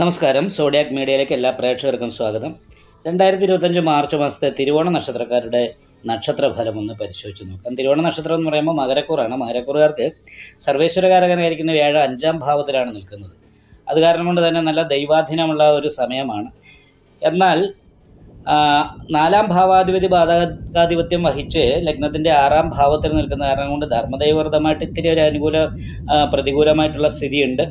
നമസ്കാരം. സോഡിയാക് മീഡിയയിലേക്ക് എല്ലാ പ്രേക്ഷകർക്കും സ്വാഗതം. രണ്ടായിരത്തി ഇരുപത്തഞ്ച് മാർച്ച് മാസത്തെ തിരുവോണ നക്ഷത്രക്കാരുടെ നക്ഷത്രഫലം ഒന്ന് പരിശോധിച്ച് നോക്കാം. തിരുവോണ നക്ഷത്രം എന്ന് പറയുമ്പോൾ മകരക്കൂറാണ്. മകരക്കൂറുകാർക്ക് സർവേശ്വരകാരകനായിരിക്കുന്ന വ്യാഴം അഞ്ചാം ഭാവത്തിലാണ് നിൽക്കുന്നത്. അത് കാരണം കൊണ്ട് തന്നെ നല്ല ദൈവാധീനമുള്ള ഒരു സമയമാണ്. എന്നാൽ നാലാം ഭാവാധിപതി ബാധകാധിപത്യം വഹിച്ച് ലഗ്നത്തിന്റെ ആറാം ഭാവത്തിൽ നിൽക്കുന്ന കാരണം കൊണ്ട് ധർമ്മദൈവവൃതമായിട്ട് ഇത്തിരി ഒരു അനുകൂല പ്രതികൂലമായിട്ടുള്ള സ്ഥിതിയുണ്ട്.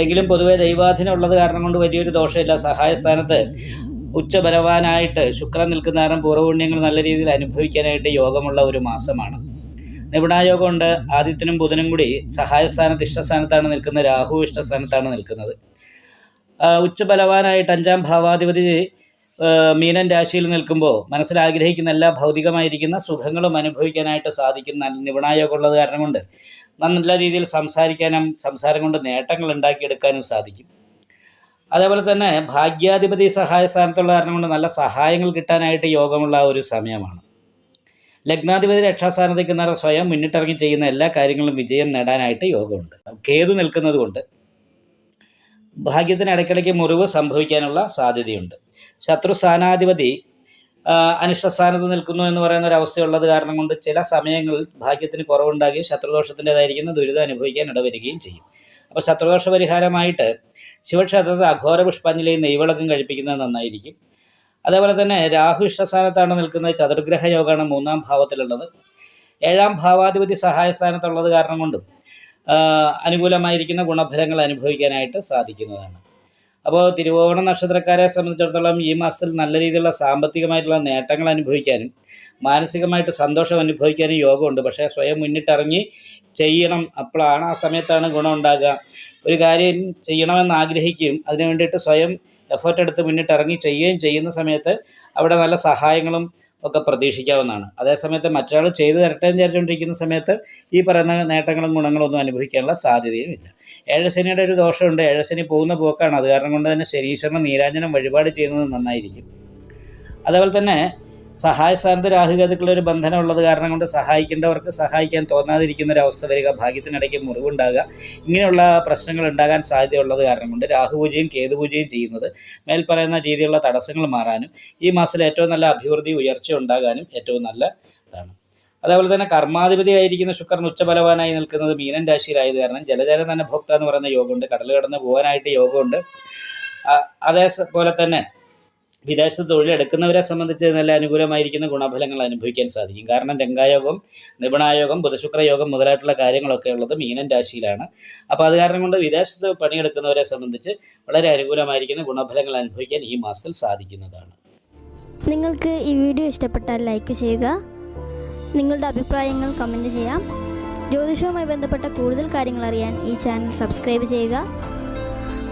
എങ്കിലും പൊതുവെ ദൈവാധീനം ഉള്ളത് കാരണം കൊണ്ട് വലിയൊരു ദോഷമില്ല. സഹായസ്ഥാനത്ത് ഉച്ചബലവാനായിട്ട് ശുക്രൻ നിൽക്കുന്ന കാരണം പൂർവപുണ്യങ്ങൾ നല്ല രീതിയിൽ അനുഭവിക്കാനായിട്ട് യോഗമുള്ള ഒരു മാസമാണ്. നിപുണായോഗമുണ്ട്. ആദിത്യനും ബുധനും കൂടി സഹായസ്ഥാനത്ത് ഇഷ്ടസ്ഥാനത്താണ് നിൽക്കുന്നത്. രാഹു ഇഷ്ടസ്ഥാനത്താണ് നിൽക്കുന്നത്. ഉച്ചബലവാനായിട്ട് അഞ്ചാം ഭാവാധിപതി മീനൻ രാശിയിൽ നിൽക്കുമ്പോൾ മനസ്സിൽ ആഗ്രഹിക്കുന്ന എല്ലാ ഭൗതികമായിരിക്കുന്ന സുഖങ്ങളും അനുഭവിക്കാനായിട്ട് സാധിക്കുന്ന നിപുണായോഗം ഉള്ളത് കാരണം കൊണ്ട് നല്ല രീതിയിൽ സംസാരിക്കാനും സംസാരം കൊണ്ട് നേട്ടങ്ങൾ ഉണ്ടാക്കിയെടുക്കാനും സാധിക്കും. അതേപോലെ തന്നെ ഭാഗ്യാധിപതി സഹായ സ്ഥാനത്തുള്ള കാരണം കൊണ്ട് നല്ല സഹായങ്ങൾ കിട്ടാനായിട്ട് യോഗമുള്ള ഒരു സമയമാണ്. ലഗ്നാധിപതി രക്ഷാസ്ഥാനത്ത് നിൽക്കുന്നവർ സ്വയം മുന്നിട്ടിറങ്ങി ചെയ്യുന്ന എല്ലാ കാര്യങ്ങളും വിജയം നേടാനായിട്ട് യോഗമുണ്ട്. കേതു നിൽക്കുന്നത് കൊണ്ട് ഭാഗ്യത്തിന് ഇടയ്ക്കിടയ്ക്ക് മുറിവ് സംഭവിക്കാനുള്ള സാധ്യതയുണ്ട്. ശത്രു സ്ഥാനാധിപതി അനിഷ്ടസ്ഥാനത്ത് നിൽക്കുന്നു എന്ന് പറയുന്ന ഒരു അവസ്ഥയുള്ളത് കാരണം കൊണ്ട് ചില സമയങ്ങളിൽ ഭാഗ്യത്തിന് കുറവുണ്ടാകുകയും ശത്രുദോഷത്തിന്റെതായിരിക്കുന്ന ദുരിതം അനുഭവിക്കാൻ ഇടവരികയും ചെയ്യും. അപ്പോൾ ശത്രുദോഷ പരിഹാരമായിട്ട് ശിവക്ഷേത്രത്തിൽ അഘോര പുഷ്പാഞ്ജലിയും നെയ്വിളക്കും കഴിപ്പിക്കുന്നത് നന്നായിരിക്കും. അതേപോലെ തന്നെ രാഹു ഇഷ്ടസ്ഥാനത്താണ് നിൽക്കുന്നത് ചതുർഗ്രഹ യോഗമാണ് മൂന്നാം ഭാവത്തിലുള്ളത്. ഏഴാം ഭാവാധിപതി സഹായ സ്ഥാനത്തുള്ളത് കാരണം കൊണ്ടും അനുകൂലമായിരിക്കുന്ന ഗുണഫലങ്ങൾ അനുഭവിക്കാനായിട്ട് സാധിക്കുന്നതാണ്. അപ്പോൾ തിരുവോണ നക്ഷത്രക്കാരെ സംബന്ധിച്ചിടത്തോളം ഈ മാസത്തിൽ നല്ല രീതിയിലുള്ള സാമ്പത്തികമായിട്ടുള്ള നേട്ടങ്ങൾ അനുഭവിക്കാനും മാനസികമായിട്ട് സന്തോഷം അനുഭവിക്കാനും യോഗമുണ്ട്. പക്ഷേ സ്വയം മുന്നിട്ടിറങ്ങി ചെയ്യണം അപ്പോഴാണ് ആ സമയത്താണ് ഗുണം ഉണ്ടാകുക. ഒരു കാര്യം ചെയ്യണമെന്ന് ആഗ്രഹിക്കുകയും അതിനു വേണ്ടിയിട്ട് സ്വയം എഫേർട്ട് എടുത്ത് മുന്നിട്ടിറങ്ങി ചെയ്യുകയും ചെയ്യുന്ന സമയത്ത് അവിടെ നല്ല സഹായങ്ങളും ഒക്കെ പ്രതീക്ഷിക്കാവുന്നതാണ്. അതേസമയത്ത് മറ്റൊരാൾ ചെയ്തു തരട്ടെ എന്ന് വിചാരിച്ചുകൊണ്ടിരിക്കുന്ന സമയത്ത് ഈ പറയുന്ന നേട്ടങ്ങളും ഗുണങ്ങളും ഒന്നും അനുഭവിക്കാനുള്ള സാധ്യതയും ഇല്ല. ഏഴശനിയുടെ ഒരു ദോഷമുണ്ട്. ഏഴശനി പോകുന്ന പോക്കാണ്. അത് കാരണം കൊണ്ട് തന്നെ ശരീശ്വരൻ നീരാഞ്ജനം വഴിപാട് ചെയ്യുന്നത് നന്നായിരിക്കും. അതേപോലെ തന്നെ സഹായ സ്ഥാനത്ത് രാഹുകേതുക്കളുടെ ഒരു ബന്ധനം ഉള്ളത് കാരണം കൊണ്ട് സഹായിക്കേണ്ടവർക്ക് സഹായിക്കാൻ തോന്നാതിരിക്കുന്ന ഒരു അവസ്ഥ വരിക ഭാഗ്യത്തിനിടയ്ക്ക് മുറിവുണ്ടാകുക ഇങ്ങനെയുള്ള പ്രശ്നങ്ങൾ ഉണ്ടാകാൻ സാധ്യതയുള്ളത് കാരണം കൊണ്ട് രാഹുപൂജയും കേതുപൂജയും ചെയ്യുന്നത് മേൽപ്പറയുന്ന രീതിയിലുള്ള തടസ്സങ്ങൾ മാറാനും ഈ മാസത്തിൽ ഏറ്റവും നല്ല അഭിവൃദ്ധി ഉയർച്ച ഉണ്ടാകാനും ഏറ്റവും നല്ല ഇതാണ് അതേപോലെ തന്നെ കർമാധിപതിയായിരിക്കുന്ന ശുക്രൻ ഉച്ചബലവാനായി നിൽക്കുന്നത് മീനൻ രാശിയിലായത് കാരണം ജലജല തന്നെ ഭോക്ത എന്ന് പറയുന്ന യോഗമുണ്ട്. കടൽ കടന്ന് പോകാനായിട്ട് യോഗമുണ്ട്. അതേപോലെ തന്നെ വിദേശത്ത് തൊഴിലെടുക്കുന്നവരെ സംബന്ധിച്ച് നല്ല അനുകൂലമായിരിക്കുന്ന ഗുണഫലങ്ങൾ അനുഭവിക്കാൻ സാധിക്കും. കാരണം രംഗായോഗം നിപുണായോഗം ബുധശുക്രയോഗം മുതലായിട്ടുള്ള കാര്യങ്ങളൊക്കെ ഉള്ളത് മീനൻ രാശിയിലാണ്. അപ്പോൾ അത് കാരണം കൊണ്ട് വിദേശത്ത് പണിയെടുക്കുന്നവരെ സംബന്ധിച്ച് വളരെ അനുകൂലമായിരിക്കുന്ന ഗുണഫലങ്ങൾ അനുഭവിക്കാൻ ഈ മാസത്തിൽ സാധിക്കുന്നതാണ്. നിങ്ങൾക്ക് ഈ വീഡിയോ ഇഷ്ടപ്പെട്ടാൽ ലൈക്ക് ചെയ്യുക. നിങ്ങളുടെ അഭിപ്രായങ്ങൾ കമന്റ് ചെയ്യാം. ജ്യോതിഷവുമായി ബന്ധപ്പെട്ട കൂടുതൽ കാര്യങ്ങൾ അറിയാൻ ഈ ചാനൽ സബ്സ്ക്രൈബ് ചെയ്യുക.